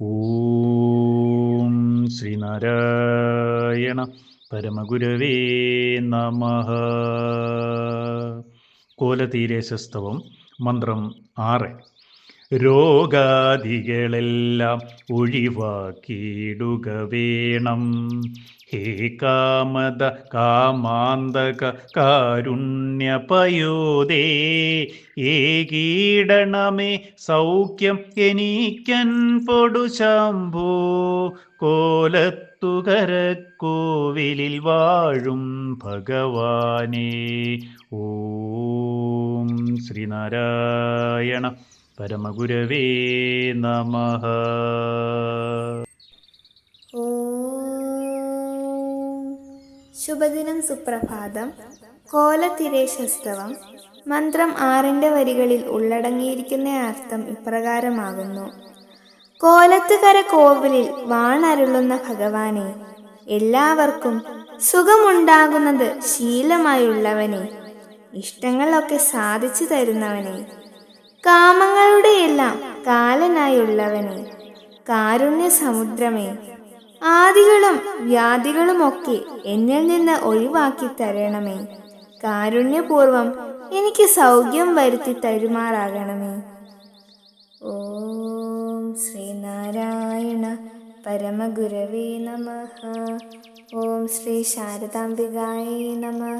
ഓം ശ്രീനാരായണ പരമഗുരവേ നമ. കോലതീരേശസ്തവം മന്ത്രം ആറ്. രോഗാദികളെല്ലാം ഒഴിവാക്കിയിടുക വേണം. ഹേ കാമത കാമാന്തക കാരുണ്യപയോദേ ഏകീടണമേ സൗഖ്യം എനിക്കൻ പൊടു പൊടുശാംഭോ കോലത്തുകരക്കോവിലിൽ വാഴും ഭഗവാനേ. ഓം ശ്രീനാരായണ പരമഗുരവേ നമ. ശുഭദിനം സുപ്രഭാതം. കോലതിരേശസ്തവം. മന്ത്രം ആറിന്റെ വരികളിൽ ഉള്ളടങ്ങിയിരിക്കുന്ന അർത്ഥം ഇപ്രകാരമാകുന്നു. കോലത്തുകര കോവിലിൽ വാണരുളുന്ന ഭഗവാനെ എല്ലാവർക്കും സുഖമുണ്ടാകുന്നത് ശീലമായുള്ളവനെ ഇഷ്ടങ്ങളൊക്കെ സാധിച്ചു തരുന്നവനെ കാമങ്ങളുടെ എല്ലാം കാലനായുള്ളവനെ. കാരുണ്യ സമുദ്രമേ ആദികളും വ്യാധികളുമൊക്കെ എന്നിൽ നിന്ന് ഒഴിവാക്കി തരണമേ കാരുണ്യപൂർവം എനിക്ക് സൗഖ്യം വരുത്തി തരുമാറാകണമേ. ഓം ശ്രീനാരായണ പരമഗുരവേ നമ. ഓം ശ്രീ ശാരദാംബികായേ നമ.